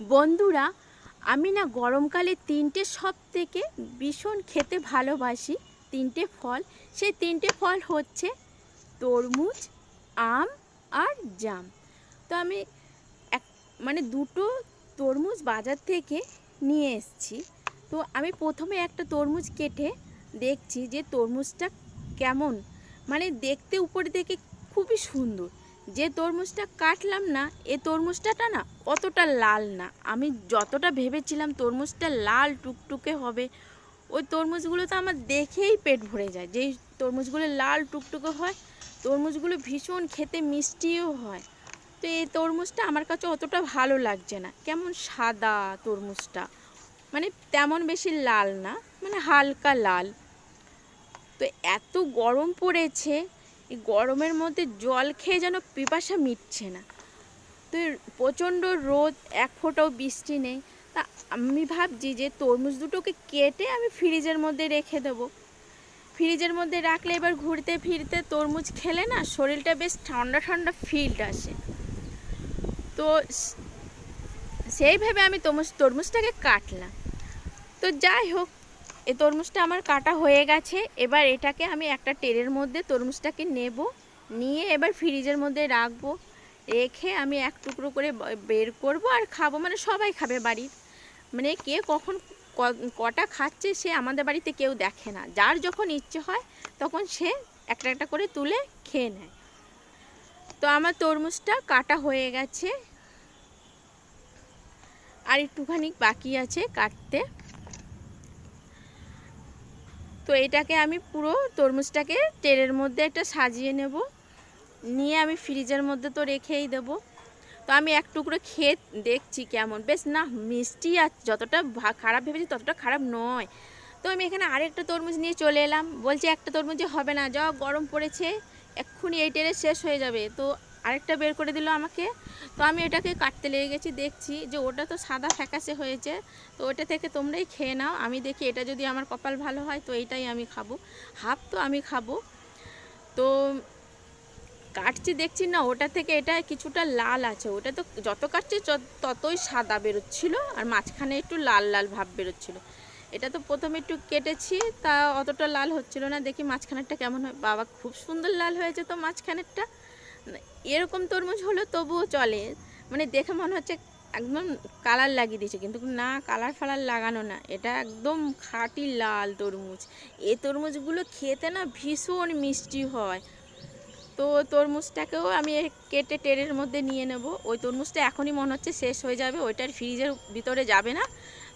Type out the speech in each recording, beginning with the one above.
বন্ধুরা, আমি না গরমকালে তিনটে সব থেকে ভীষণ খেতে ভালোবাসি, তিনটে ফল। সেই তিনটে ফল হচ্ছে তরমুজ, আম আর জাম। তো আমি এক মানে দুটো তরমুজ বাজার থেকে নিয়ে এসেছি। তো আমি প্রথমে একটা তরমুজ কেটে দেখছি যে তরমুজটা কেমন। মানে দেখতে উপরে দেখে খুবই সুন্দর। যে তরমুজটা কাটলাম না, এ তরমুজটাটা না অতটা লাল না। আমি যতটা ভেবেছিলাম তরমুজটা লাল টুকটুকে হবে, ওই তরমুজগুলো তো আমার দেখেই পেট ভরে যায়। যেই তরমুজগুলো লাল টুকটুকে হয়, তরমুজগুলো ভীষণ খেতে মিষ্টিও হয়। তো এই তরমুজটা আমার কাছে অতটা ভালো লাগছে না। কেমন সাদা তরমুজটা মানে তেমন বেশি লাল না মানে হালকা লাল। তো এত গরম পড়েছে এই গরমের মধ্যে জল খেয়ে যেন পিপাসা মিটছে না। তো প্রচণ্ড রোদ, এক ফোঁটাও বৃষ্টি নেই। তা আমি ভাবছি যে তরমুজ দুটোকে কেটে আমি ফ্রিজের মধ্যে রেখে দেবো। ফ্রিজের মধ্যে রাখলে এবার ঘুরতে ফিরতে তরমুজ খেলে না শরীরটা বেশ ঠান্ডা ঠান্ডা ফিল্ড আসে। তো সেইভাবে আমি তরমুজ, তরমুজটাকে কাটলাম। তো যাই হোক এই তরমুজটা আমার কাটা হয়ে গেছে। এবার এটাকে আমি একটা টেরের মধ্যে তরমুজটাকে নেব। নিয়ে এবার ফ্রিজের মধ্যে রাখব। রেখে আমি এক টুকরো করে বের করব আর খাব। মানে সবাই খাবে বাড়ির। মানে কে কখন কটা খাচ্ছে সে আমাদের বাড়িতে কেউ দেখে না। যার যখন ইচ্ছে হয় তখন সে একটা একটা করে তুলে খেয়ে নেয়। তো আমার তরমুজটা কাটা হয়ে গেছে। আর একটুখানি বাকি আছে কাটতে। তো এটাকে আমি পুরো তরমুজটাকে তেলের মধ্যে একটা সাজিয়ে নেব। নিয়ে আমি ফ্রিজের মধ্যে তো রেখেই দেবো। তো আমি এক টুকরো খেয়ে দেখছি কেমন। বেশ না, মিষ্টি আর যতটা খারাপ ভেবেছি ততটা খারাপ নয়। তো আমি এখানে আরেকটা তরমুজ নিয়ে চলে এলাম। বলছে একটা তরমুজে হবে না যা গরম পড়েছে, এক্ষুনি এই টেরে শেষ হয়ে যাবে। তো আরেকটা বের করে দিল আমাকে। তো আমি এটাকে কাটতে লেগে গেছি, দেখছি যে ওটা তো সাদা ফ্যাকাশে হয়েছে। তো ওটা থেকে তোমরাই খেয়ে নাও। আমি দেখি এটা যদি আমার কপাল ভালো হয় তো এইটাই আমি খাব। হাফ তো আমি খাব। তো কাটছি, দেখছি না ওটা থেকে এটা কিছুটা লাল আছে। ওটা তো যত কাটছে ততই সাদা বেরোচ্ছিল আর মাঝখানে একটু লাল লাল ভাব বেরোচ্ছিল। এটা তো প্রথমে একটু কেটেছি, তা অতটা লাল হচ্ছিল না। দেখি মাঝখানেরটা কেমন হয়। বাবা, খুব সুন্দর লাল হয়েছে তো মাঝখানেরটা। এরকম তরমুজ হলো তবুও চলে। মানে দেখে মনে হচ্ছে একদম কালার লাগিয়ে দিয়েছে, কিন্তু না, কালার ফালার লাগানো না। এটা একদম খাঁটি লাল তরমুজ। এই তরমুজগুলো খেতে না ভীষণ মিষ্টি হয়। তো তরমুজটাকেও আমি কেটে টেরের মধ্যে নিয়ে নেব। ওই তরমুজটা এখনই মনে হচ্ছে শেষ হয়ে যাবে, ওইটার ফ্রিজের ভিতরে যাবে না।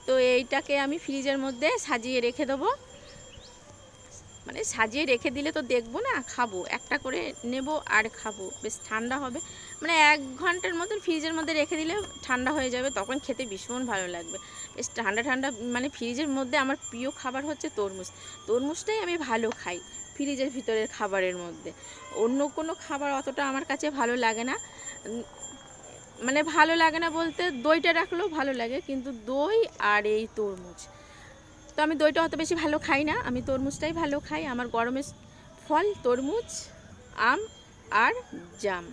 তো এইটাকে আমি ফ্রিজের মধ্যে সাজিয়ে রেখে দেবো। মানে সাজিয়ে রেখে দিলে তো দেখব না, খাব। একটা করে নেব আর খাব। বেশ ঠান্ডা হবে। মানে এক ঘণ্টার মতন ফ্রিজের মধ্যে রেখে দিলে ঠান্ডা হয়ে যাবে, তখন খেতে ভীষণ ভালো লাগবে। বেশ ঠান্ডা ঠান্ডা মানে ফ্রিজের মধ্যে আমার প্রিয় খাবার হচ্ছে তরমুজ। তরমুজটাই আমি ভালো খাই ফ্রিজের ভিতরের খাবারের মধ্যে। অন্য কোনো খাবার অতটা আমার কাছে ভালো লাগে না। মানে ভালো লাগে না বলতে দইটা রাখলেও ভালো লাগে, কিন্তু দই আর এই তরমুজ। তো আমি দইটা অত বেশি ভালো খাই না, আমি তরমুজটাই ভালো খাই। আমার গরমের ফল তরমুজ, আম আর জাম।